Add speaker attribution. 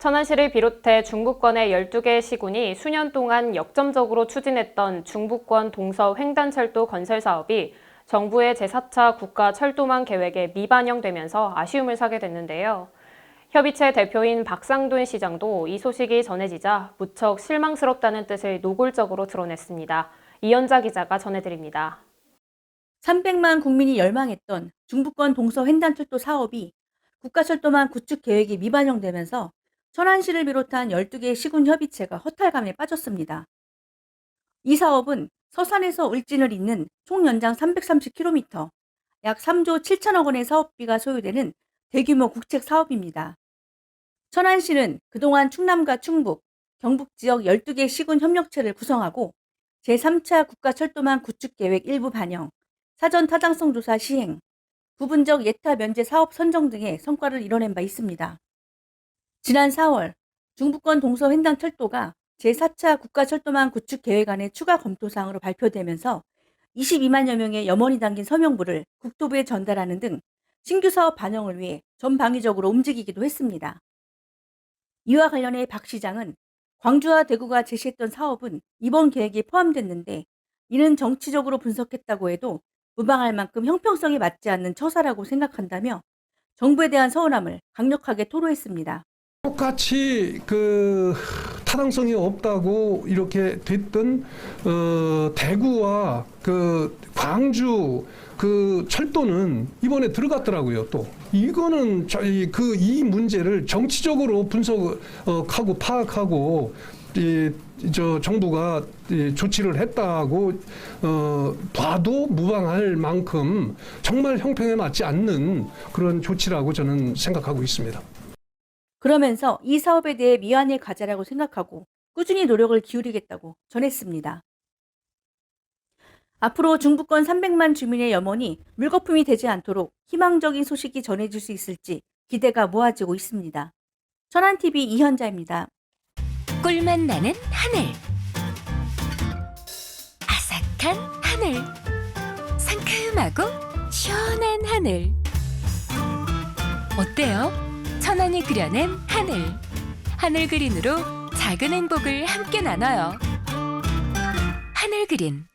Speaker 1: 천안시를 비롯해 중부권의 12개의 시군이 수년 동안 역점적으로 추진했던 중부권 동서 횡단철도 건설 사업이 정부의 제4차 국가 철도망 계획에 미반영되면서 아쉬움을 사게 됐는데요. 협의체 대표인 박상돈 시장도 이 소식이 전해지자 무척 실망스럽다는 뜻을 노골적으로 드러냈습니다. 이현자 기자가 전해드립니다.
Speaker 2: 300만 국민이 열망했던 중부권 동서 횡단철도 사업이 국가철도망 구축 계획이 미반영되면서 천안시를 비롯한 12개의 시군 협의체가 허탈감에 빠졌습니다. 이 사업은 서산에서 을진을 잇는 총 연장 330km, 약 3조 7천억 원의 사업비가 소요되는 대규모 국책 사업입니다. 천안시는 그동안 충남과 충북, 경북 지역 12개 시군 협력체를 구성하고 제3차 국가철도망 구축 계획 일부 반영, 사전 타당성 조사 시행, 부분적 예타 면제 사업 선정 등의 성과를 이뤄낸 바 있습니다. 지난 4월 중부권 동서 횡단 철도가 제4차 국가철도망 구축 계획안의 추가 검토 사항으로 발표되면서 22만여 명의 염원이 담긴 서명부를 국토부에 전달하는 등 신규 사업 반영을 위해 전방위적으로 움직이기도 했습니다. 이와 관련해 박 시장은 광주와 대구가 제시했던 사업은 이번 계획에 포함됐는데 이는 정치적으로 분석했다고 해도 무방할 만큼 형평성에 맞지 않는 처사라고 생각한다며 정부에 대한 서운함을 강력하게 토로했습니다.
Speaker 3: 똑같이 그 타당성이 없다고 이렇게 됐던 어, 대구와 그 광주 그 철도는 이번에 들어갔더라고요. 또 이거는 저희 그이 문제를 정치적으로 분석하고 파악하고 이, 저 정부가 이 조치를 했다고 어, 봐도 무방할 만큼 정말 형평에 맞지 않는 그런 조치라고 저는 생각하고 있습니다.
Speaker 2: 그러면서 이 사업에 대해 미안의 과제라고 생각하고 꾸준히 노력을 기울이겠다고 전했습니다. 앞으로 중부권 300만 주민의 염원이 물거품이 되지 않도록 희망적인 소식이 전해질 수 있을지 기대가 모아지고 있습니다. 천안TV 이현자입니다.
Speaker 4: 꿀맛 나는 하늘 아삭한 하늘 상큼하고 시원한 하늘 어때요? 천안이 그려낸 하늘. 하늘 그린으로 작은 행복을 함께 나눠요. 하늘 그린